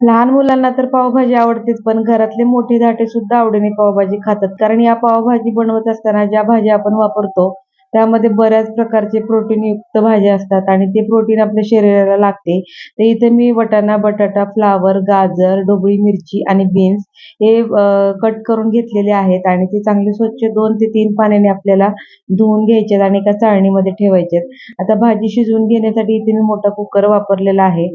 लहान मुलांना तर पावभाजी आवडतेच पण घरातले मोठे धाटे सुद्धा आवडीने पावभाजी खातात. कारण या पावभाजी बनवत असताना ज्या भाज्या आपण वापरतो त्यामध्ये बऱ्याच प्रकारचे प्रोटीन युक्त भाज्या असतात आणि ते प्रोटीन आपल्या शरीराला लागते. तर इथे मी वटाणा बटाटा फ्लावर गाजर ढोबळी मिरची आणि बीन्स हे कट करून घेतलेले आहेत आणि ते चांगले स्वच्छ दोन ते तीन पाण्याने आपल्याला धुवून घ्यायचे आणि एका चाळणीमध्ये ठेवायचे आता भाजी शिजवून घेण्यासाठी इथे मी मोठा कुकर वापरलेला आहे.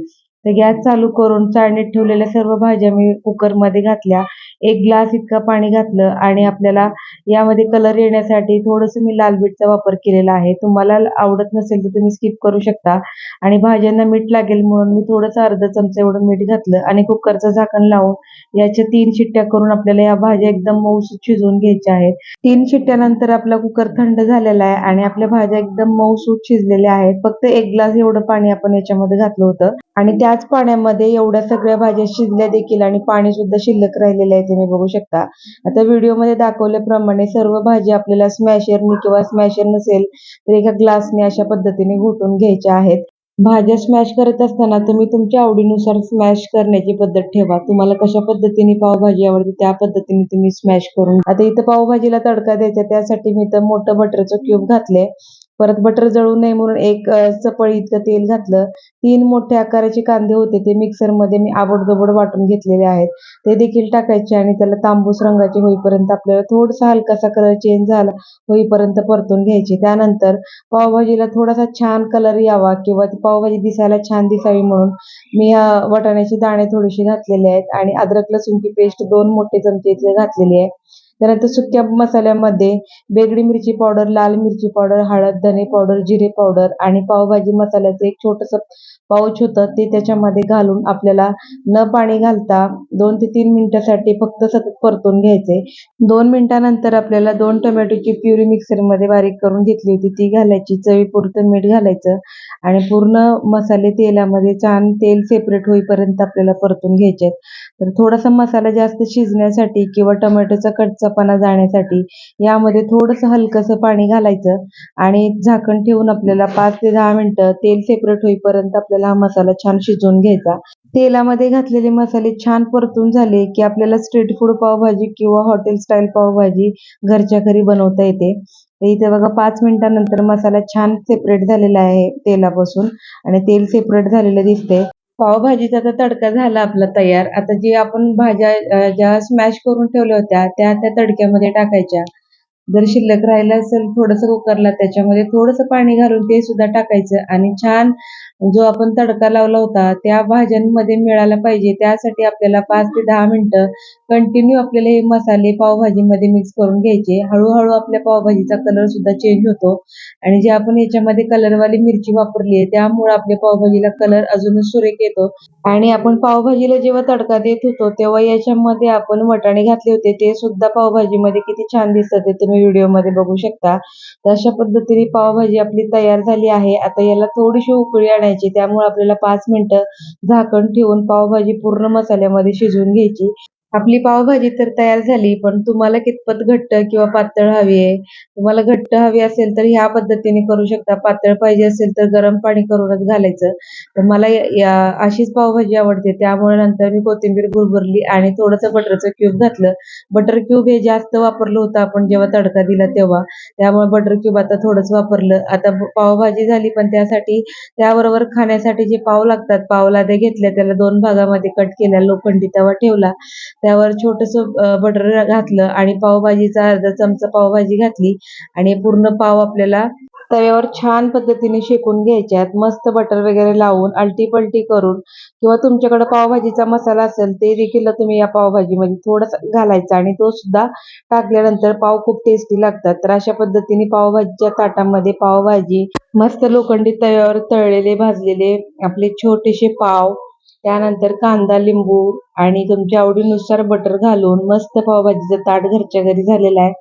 तर गॅस चालू करून चाळणीत ठेवलेल्या सर्व भाज्या मी कुकरमध्ये घातल्या. एक ग्लास इतका पाणी घातलं आणि आपल्याला यामध्ये कलर येण्यासाठी थोडंसं मी लाल बीटचा वापर केलेला आहे. तुम्हाला आवडत नसेल तर तुम्ही स्किप करू शकता. आणि भाज्यांना मीठ लागेल म्हणून मी थोडंसं अर्धा चमचा एवढं मीठ घातलं आणि कुकरचं झाकण लावून याच्या तीन शिट्ट्या करून आपल्याला या भाज्या एकदम मऊसूत शिजवून घ्यायच्या आहेत. तीन शिट्ट्यानंतर आपला कुकर थंड झालेला आहे आणि आपल्या भाज्या एकदम मऊसूत शिजलेल्या आहेत. फक्त एक ग्लास एवढं पाणी आपण याच्यामध्ये घातलं होतं. आणि त्याच पाण्यामध्ये एवढ्या सगळ्या भाज्या शिजल्या देखील आणि पाणी सुद्धा शिल्लक राहिलेलं आहे तुम्ही बघू शकता. आता व्हिडिओमध्ये दाखवल्याप्रमाणे सर्व भाजी आपल्याला स्मॅशरनी किंवा स्मॅशर नसेल तर एका ग्लासने अशा पद्धतीने घोटून घ्यायच्या आहेत. भाज्या स्मॅश करत असताना तुम्ही तुमच्या आवडीनुसार स्मॅश करण्याची पद्धत ठेवा. तुम्हाला कशा पद्धतीने पावभाजी आवडते त्या पद्धतीने तुम्ही स्मॅश करून. आता इथं पावभाजीला तडका द्यायचा त्यासाठी मी इथं मोठं बटरचं क्यूब घातले परत बटर जळू नये म्हणून एक चपळी इतकं तेल घातलं. तीन मोठे आकाराचे कांदे होते ते मिक्सरमध्ये मी आबडदोबड वाटून घेतलेले आहेत. ते देखील टाकायचे आणि त्याला तांबूस रंगाचे होईपर्यंत आपल्याला थोडासा हलकासा कलर चेंज झाला होईपर्यंत परतून घ्यायचे. त्यानंतर पावभाजीला थोडासा छान कलर यावा किंवा ती पावभाजी दिसायला छान दिसावी म्हणून मी वाटाण्याचे दाणे थोडेसे घातलेले आहेत आणि अद्रक लसूणची पेस्ट दोन मोठे चमचे इथे घातलेली आहे. त्यानंतर सुक्या मसाल्यामध्ये बेगडी मिरची पावडर लाल मिरची पावडर हळद धने पावडर जिरे पावडर आणि पावभाजी मसाल्याचं एक छोटंसं पाऊच होतं. ते त्याच्यामध्ये घालून आपल्याला न पाणी घालता दोन ते तीन मिनिटासाठी फक्त सतत परतून घ्यायचे. दोन मिनिटानंतर आपल्याला दोन टोमॅटोची प्युरी मिक्सरमध्ये बारीक करून घेतली होती. ती घालायची चवीपुरतं मीठ घालायचं आणि पूर्ण मसाले तेलामध्ये छान तेल सेपरेट होईपर्यंत आपल्याला परतून घ्यायचे तर थोडासा मसाला जास्त शिजण्यासाठी किंवा टोमॅटोचा कच्चापणा जाण्यासाठी यामध्ये थोडंसं हलकंसं पाणी घालायचं आणि झाकण ठेवून आपल्याला पाच ते दहा मिनटं तेल सेपरेट होईपर्यंत आपल्याला हा मसाला छान शिजवून घ्यायचा तेलामध्ये घातलेले मसाले छान परतून झाले की आपल्याला स्ट्रीट फूड पावभाजी किंवा हॉटेल स्टाईल पावभाजी घरच्या घरी बनवता येते इथे बघा पाच मिनिटानंतर मसाला छान सेपरेट झालेला आहे तेलापासून आणि तेल सेपरेट झालेलं दिसतंय पावभाजीचा तर तडका झाला आपला तयार. आता जे आपण भाज्या ज्या स्मॅश करून ठेवल्या होत्या त्या त्या तडक्यामध्ये टाकायच्या. जर शिल्लक राहिलं असेल थोडंसं कुकरला त्याच्यामध्ये थोडंसं पाणी घालून ते सुद्धा टाकायचं आणि छान जो आपण तडका लावला होता त्या भाज्यांमध्ये मिळाला पाहिजे. त्यासाठी आपल्याला पाच ते दहा मिनिटं कंटिन्यू आपल्याला हे मसाले पावभाजीमध्ये मिक्स करून घ्यायचे. हळूहळू आपल्या पावभाजीचा कलर सुद्धा चेंज होतो आणि जे आपण याच्यामध्ये कलरवाली मिरची वापरली आहे त्यामुळे आपल्या पावभाजीला कलर अजूनच सुरेख येतो. आणि आपण पावभाजीला जेव्हा तडका देत होतो तेव्हा याच्यामध्ये आपण वटाणे घातले होते ते सुद्धा पावभाजीमध्ये किती छान दिसत ते तुम्ही व्हिडिओमध्ये बघू शकता. तर अशा पद्धतीने पावभाजी आपली तयार झाली आहे. आता याला थोडीशी उकळी आणायची. त्यामुळे आपल्याला पाच मिनटं झाकण ठेवून पावभाजी पूर्ण मसाल्यामध्ये शिजवून घ्यायची. आपली पावभाजी तर तयार झाली पण तुम्हाला कितपत घट्ट किंवा पातळ हवी आहे? तुम्हाला घट्ट हवी असेल तर ह्या पद्धतीने करू शकता. पातळ पाहिजे असेल तर गरम पाणी करूनच घालायचं. तर मला या अशीच पावभाजी आवडते. त्यामुळे नंतर मी कोथिंबीर भुरभरली आणि थोडंसं बटरचं क्यूब घातलं. बटर क्यूब हे जास्त वापरलं होतं आपण जेव्हा तडका दिला तेव्हा. त्यामुळे बटर क्यूब आता थोडंच वापरलं. आता पावभाजी झाली पण त्यासाठी त्याबरोबर खाण्यासाठी जे पाव लागतात पाव घेतल्या त्याला दोन भागामध्ये कट केल्या. लोखंडी तवा ठेवला. त्यावर छोटंसं बटर घातलं आणि पावभाजीचा अर्धा चमचा पावभाजी घातली आणि पूर्ण पाव आपल्याला तव्यावर छान पद्धतीने शेकून घ्यायच्यात मस्त बटर वगैरे लावून अलटी पलटी करून किंवा तुमच्याकडे पावभाजीचा मसाला असेल ते देखील तुम्ही या पावभाजीमध्ये थोडासा घालायचा आणि तो सुद्धा टाकल्यानंतर पाव खूप टेस्टी लागतात. तर अशा पद्धतीने पावभाजीच्या ताटामध्ये पावभाजी मस्त लोखंडी तव्यावर तळलेले भाजलेले आपले छोटेसे पाव त्यानंतर कांदा लिंबू आणि तुमच्या आवडीनुसार बटर घालून मस्त पावभाजीचं ताट घरच्या घरी झालेलं आहे.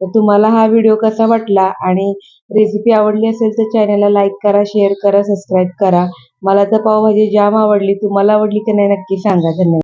तर तुम्हाला हा व्हिडिओ कसा वाटला आणि रेसिपी आवडली असेल तर चॅनलला लाईक करा शेअर करा सबस्क्राईब करा. मला तर पावभाजी जाम आवडली. तुम्हाला आवडली की नाही नक्की सांगा. धन्यवाद.